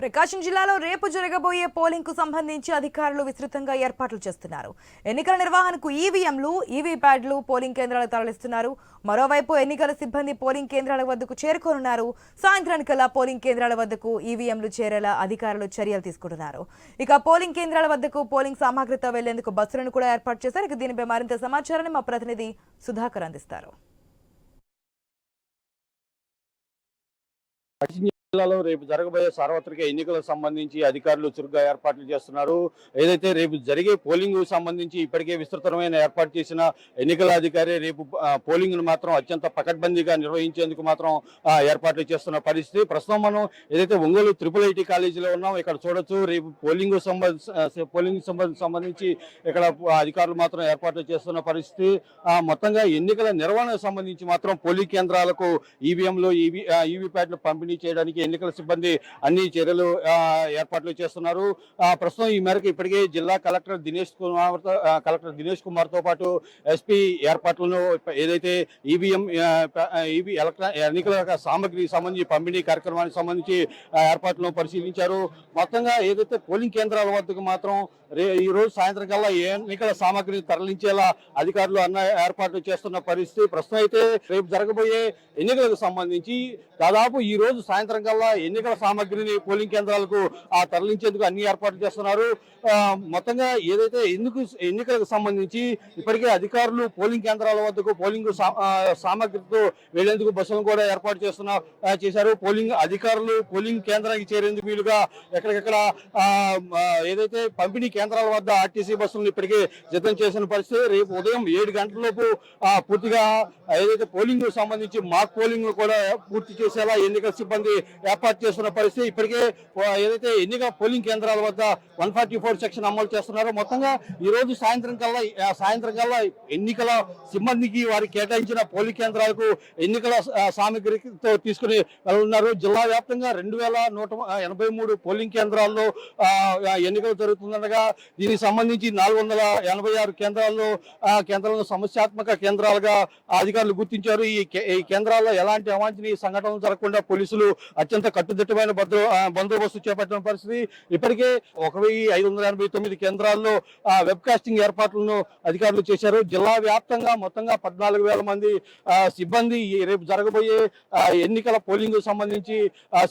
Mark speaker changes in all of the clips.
Speaker 1: ప్రకాశం జిల్లాలో రేపు జరగబోయే పోలింగ్కు సంబంధించి అధికారులు విస్తృతంగా ఏర్పాట్లు చేస్తున్నారు. ఎన్నికల నిర్వహణకు ఈవీఎంలు ఈవీ ప్యాడ్లు పోలింగ్ కేంద్రాలకు తరలిస్తున్నారు. మరోవైపు ఎన్నికల సిబ్బంది పోలింగ్ కేంద్రాల వద్దకు చేరుకోనున్నారు. సాయంత్రానికల్లా పోలింగ్ కేంద్రాల వద్దకు ఈవీఎంలు చేరేలా అధికారులు చర్యలు తీసుకుంటున్నారు. ఇక పోలింగ్ కేంద్రాల వద్దకు పోలింగ్ సామాగ్రితో వెళ్ళేందుకు బస్సులను కూడా ఏర్పాటు చేశారు. ఇక దీనిపై మరింత సమాచారాన్ని మా ప్రతినిధి సుధాకర్ అందిస్తారు.
Speaker 2: జిల్లాలో రేపు జరగబోయే సార్వత్రిక ఎన్నికలకు సంబంధించి అధికారులు చురుగ్గా ఏర్పాట్లు చేస్తున్నారు. ఏదైతే రేపు జరిగే పోలింగ్ సంబంధించి ఇప్పటికే విస్తృతమైన ఏర్పాటు చేసిన ఎన్నికల అధికారి రేపు పోలింగ్ను మాత్రం అత్యంత పకడ్బందీగా నిర్వహించేందుకు మాత్రం ఏర్పాట్లు చేస్తున్న పరిస్థితి. ప్రస్తుతం మనం ఏదైతే ఒంగోలు త్రిపుల్ ఐటీ కాలేజీలో ఉన్నాం ఇక్కడ చూడొచ్చు. రేపు పోలింగ్ సంబంధించి పోలింగ్ సంబంధించి ఇక్కడ అధికారులు మాత్రం ఏర్పాట్లు చేస్తున్న పరిస్థితి. ఆ, మొత్తంగా ఎన్నికల నిర్వహణకు సంబంధించి మాత్రం పోలింగ్ కేంద్రాలకు ఈవీఎంలు ఈవీ ఈవీ ప్యాడ్లు పంపిణీ చేయడానికి ఎన్నికల సిబ్బంది అన్ని చర్యలు ఏర్పాట్లు చేస్తున్నారు. ప్రస్తుతం ఈ మేరకు ఇప్పటికే జిల్లా కలెక్టర్ దినేష్ కుమార్ కలెక్టర్ దినేష్ కుమార్తో పాటు ఎస్పీ ఏర్పాట్లను ఏదైతే ఈవీఎం ఈవీ ఎలక్ట్రా ఎన్నికల సామగ్రికి సంబంధించి పంపిణీ కార్యక్రమానికి సంబంధించి ఏర్పాట్లను పరిశీలించారు. మొత్తంగా ఏదైతే పోలింగ్ కేంద్రాల వద్దకు మాత్రం రే ఈ రోజు సాయంత్రం కల్లా ఏ ఎన్నికల సామాగ్రిని తరలించేలా అధికారులు అన్న ఏర్పాట్లు చేస్తున్న పరిస్థితి ప్రస్తుతం అయితే రేపు జరగబోయే ఎన్నికలకు సంబంధించి దాదాపు ఈ రోజు సాయంత్రం కల్లా ఎన్నికల సామగ్రిని పోలింగ్ కేంద్రాలకు ఆ తరలించేందుకు అన్ని ఏర్పాట్లు చేస్తున్నారు. మొత్తంగా ఏదైతే ఎందుకు ఎన్నికలకు సంబంధించి ఇప్పటికే అధికారులు పోలింగ్ కేంద్రాల వద్దకు పోలింగ్ సా- సామగ్రితో వెళ్ళేందుకు బస్సులను కూడా ఏర్పాటు చేస్తున్న చేశారు. పోలింగ్ అధికారులు పోలింగ్ కేంద్రానికి చేరేందుకు వీలుగా ఎక్కడికెక్కడ ఏదైతే పంపిణీ కేంద్రాల వద్ద ఆర్టీసీ బస్సులను ఇప్పటికే సిద్ధం చేసిన పరిస్థితి రేపు ఉదయం ఏడు గంటలలోపు పూర్తిగా ఏదైతే పోలింగ్ సంబంధించి మాక్ పోలింగ్ కూడా పూర్తి చేసేలా ఎన్నికల సిబ్బంది ఏర్పాటు చేస్తున్న పరిస్థితి ఇప్పటికే ఏదైతే ఎన్నికల పోలింగ్ కేంద్రాల వద్ద వన్ ఫార్టీ ఫోర్ సెక్షన్ అమలు చేస్తున్నారో మొత్తంగా ఈ రోజు సాయంత్రం కల్లా సాయంత్రం కల్లా ఎన్నికల సిబ్బందికి వారికి కేటాయించిన పోలింగ్ కేంద్రాలకు ఎన్నికల సామగ్రితో తీసుకుని వెళ్తున్నారు జిల్లా వ్యాప్తంగా రెండు వేల నూట ఎనభై మూడు పోలింగ్ కేంద్రాల్లో ఎన్నికలు జరుగుతుండగా దీనికి సంబంధించి నాలుగు వందల ఎనభై ఆరు కేంద్రాల్లో కేంద్రాలను సమస్యాత్మక కేంద్రాలుగా అధికారులు గుర్తించారు. ఈ కే- ఈ కేంద్రాల్లో ఎలాంటి అవాంఛనీయ సంఘటనలు జరగకుండా పోలీసులు అత్యంత కట్టుదిట్టమైన భద్ర బందోబస్తు చేపట్టిన పరిస్థితి. ఇప్పటికే ఒక వెయ్యి ఐదు వందల ఎనభై తొమ్మిది కేంద్రాల్లో ఆ, వెబ్ కాస్టింగ్ ఏర్పాట్లను అధికారులు చేశారు. జిల్లా వ్యాప్తంగా మొత్తంగా పద్నాలుగు వేల మంది సిబ్బంది రేపు జరగబోయే ఎన్నికల పోలింగ్ సంబంధించి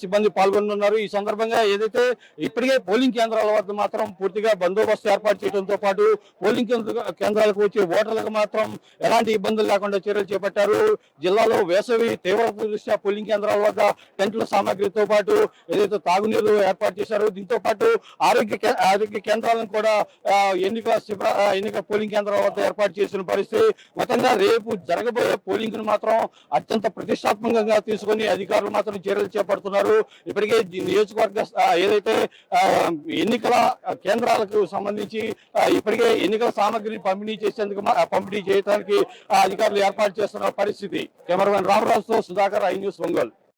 Speaker 2: సిబ్బంది పాల్గొనున్నారు ఈ సందర్భంగా ఏదైతే ఇప్పటికే పోలింగ్ కేంద్రాల వద్ద మాత్రం పూర్తిగా బందోబస్తు ఏర్పాటు చేయడంతో పాటు పోలింగ్ కేంద్ర- కేంద్రాలకు వచ్చే ఓటర్లకు మాత్రం ఎలాంటి ఇబ్బందులు లేకుండా చర్యలు చేపట్టారు. జిల్లాలో వేసవి తీవ్ర దృష్ట్యా పోలింగ్ కేంద్రాల వద్ద టెంట్ల సామాగ్రితో పాటు ఏదైతే తాగునీరు ఏర్పాటు చేశారో దీంతో పాటు ఆరోగ్య ఆరోగ్య కేంద్రాలను కూడా ఎన్నికల ఎన్నికల పోలింగ్ కేంద్రాల వద్ద ఏర్పాటు చేసిన పరిస్థితి మొత్తంగా రేపు జరగబోయే పోలింగ్ను మాత్రం అత్యంత ప్రతిష్టాత్మకంగా తీసుకొని అధికారులు మాత్రం చర్యలు చేపడుతున్నారు. ఇప్పటికే నియోజకవర్గ ఏదైతే ఎన్నికల కేంద్రాలకు సంబంధించి ఇప్పటికే ఎన్నికల సామాగ్రిని పంపిణీ చేసేందుకు పంపిణీ చేయడానికి అధికారులు ఏర్పాటు చేస్తున్న పరిస్థితి. కెమెరామెన్ రామరాజుతో సుధాకర్ ఐ న్యూస్ ఒంగోలు.